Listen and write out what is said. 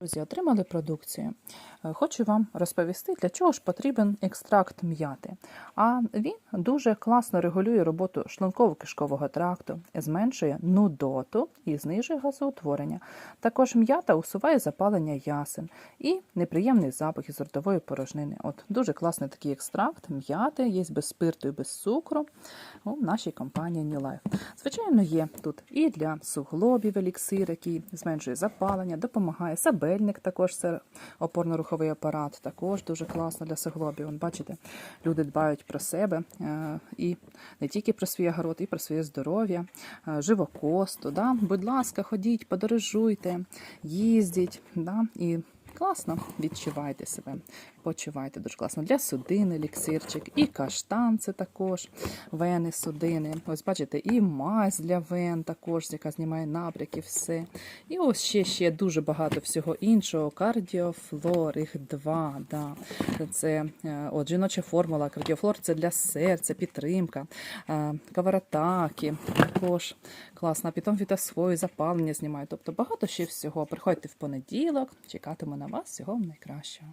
Друзі, отримали продукцію. Е, Хочу вам розповісти, для чого ж потрібен екстракт м'яти. А він дуже класно регулює роботу шлунково-кишкового тракту, зменшує нудоту і знижує газоутворення. Також м'ята усуває запалення ясен і неприємний запах із ротової порожнини. От дуже класний такий екстракт м'яти, є без спирту і без цукру у нашій компанії New Life. Звичайно, є тут і для суглобів еліксир, який зменшує запалення, допомагає сабельник, також це опорно-руховий апарат, також дуже класно для суглобів. Бачите, люди дбають про себе е, і не тільки про свій огород, і про своє здоров'я, е, живокосту. Да? Будь ласка, ходіть, подорожуйте, їздіть, і класно відчувайте себе, почувайте дуже класно. Для судин еліксирчик, і каштан це також вени, судини. Ось бачите, і мазь для вен також, яка знімає набряки, все. І ось ще, ще дуже багато всього іншого. Кардіофлор, їх два. Да. Це е, от, жіноча формула. Кардіофлор це для серця, підтримка, е, каваратаки, також класна. Питом фітосфою, запалення знімає. Тобто багато ще всього. Приходьте в понеділок, чекатиму вас. Всього найкращого.